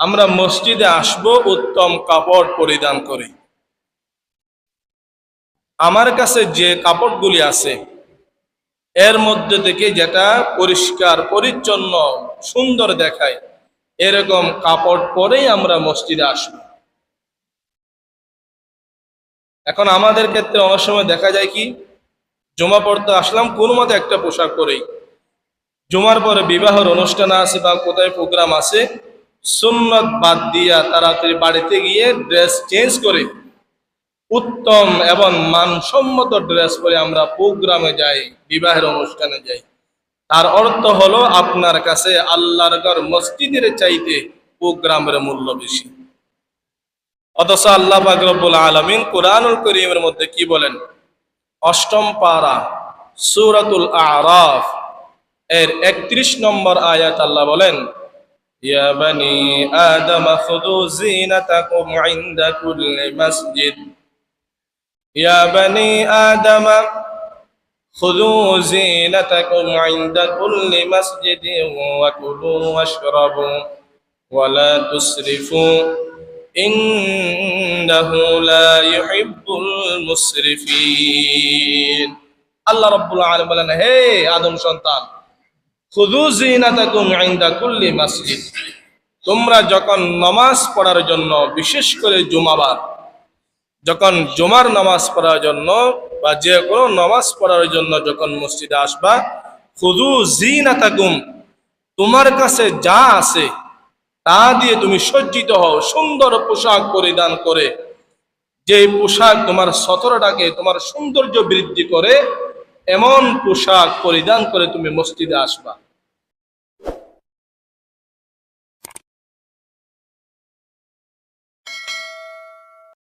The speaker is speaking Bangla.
আমরা মসজিদে আসব, উত্তম কাপড় পরিধান করে। আমার কাছে যে কাপড়গুলি আছে, এর মধ্যে থেকে যেটা পরিষ্কার, পরিচ্ছন্ন, সুন্দর দেখায়, এরকম কাপড় পরেই আমরা মসজিদে আসব। এখন আমাদের ক্ষেত্রে অনেক সময় দেখা যায় কি, জমা পড়তে আসলাম, কোনো মতে একটা পোশাক পরেই। জমার পরে বিবাহের অনুষ্ঠান আছে বা কোথায় প্রোগ্রাম আছে সুন্নত বাদ দিয়া তাড়াতাড়ি বাড়িতে গিয়ে ড্রেস চেঞ্জ করে, উত্তম এবং মানসম্মত ড্রেস পরে আমরা প্রোগ্রামে যাই, বিবাহের অনুষ্ঠানে যাই। তার অর্থ হলো আপনার কাছে আল্লাহর ঘর মসজিদের চাইতে প্রোগ্রামের মূল্য বেশি। অথচ আল্লাহ বাকরবুল আলমিন কোরআনুল করিমের মধ্যে কি বলেন? অষ্টম পারা, সুরাতুল আরাফ, এর একত্রিশ নম্বর আয়াত আল্লাহ বলেন ইয়া বানি আদম খুদু জিনাতাকুম ইনদা কুল্লি মসজিদ ইয়া বানি আদম خذوا زينتكم عند كل مسجد وكلوا واشربوا ولا تسرفوا إنه لا يحب المسرفين আল্লাহ রব্বুল আলম বলেন হে আদম সন্তান মসজিদ। তোমরা যখন নামাজ পড়ার জন্য, বিশেষ করে জুমাবার, যখন জুমার নামাজ পড়ার জন্য বা যে কোনো নামাজ পড়ার জন্য যখন মসজিদে আসবা খুদু জিনাতাকুম তোমার কাছে যা আছে, তা দিয়ে তুমি সজ্জিত হও, সুন্দর পোশাক পরিধান করে। যে পোশাক তোমার সতরটাকে তোমার সৌন্দর্য বৃদ্ধি করে এমন পোশাক পরিধান করে তুমি মসজিদে আসবা।